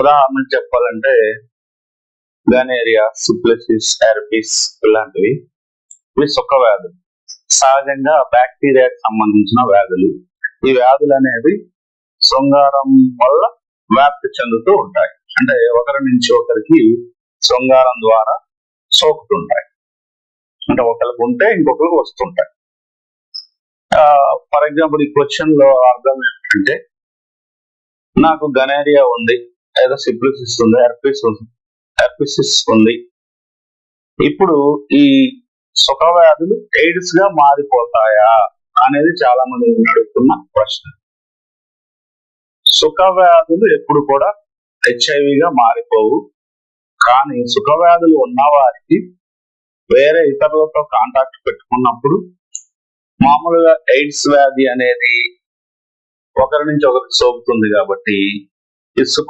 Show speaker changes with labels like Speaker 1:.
Speaker 1: ఉదాహరణ చెప్పాలంటే గనేరియా సిప్లసిస్ ఎరపిస్ ఇలాంటివి. ఇవి సుఖ వ్యాధులు. సహజంగా బ్యాక్టీరియాకి సంబంధించిన వ్యాధులు. ఈ వ్యాధులు అనేవి శృంగారం వల్ల వ్యాప్తి చెందుతూ ఉంటాయి. అంటే ఒకరి నుంచి ఒకరికి శృంగారం ద్వారా సోకుతుంటాయి. అంటే ఒకరికి ఉంటే ఇంకొకరికి వస్తుంటాయి. ఫర్ ఎగ్జాంపుల్ ఈ క్వశ్చన్లో అర్థం ఏంటంటే నాకు గనేరియా ఉంది. ఏదో సిప్లిసిస్ ఉంది ఎర్పిస్ ఎర్పిసిస్ ఉంది ఇప్పుడు ఈ సుఖ వ్యాధులు ఎయిడ్స్గా మారిపోతాయా అనేది చాలా మంది అడుగుతున్న ప్రశ్న. సుఖ వ్యాధులు ఎప్పుడు కూడా హెచ్ఐవిగా మారిపోవు. కానీ సుఖ వ్యాధులు ఉన్న వారికి వేరే ఇతరులతో కాంటాక్ట్ పెట్టుకున్నప్పుడు మామూలుగా ఎయిడ్స్ వ్యాధి అనేది ఒకరి నుంచి ఒకరికి సోకుతుంది కాబట్టి ఇసుక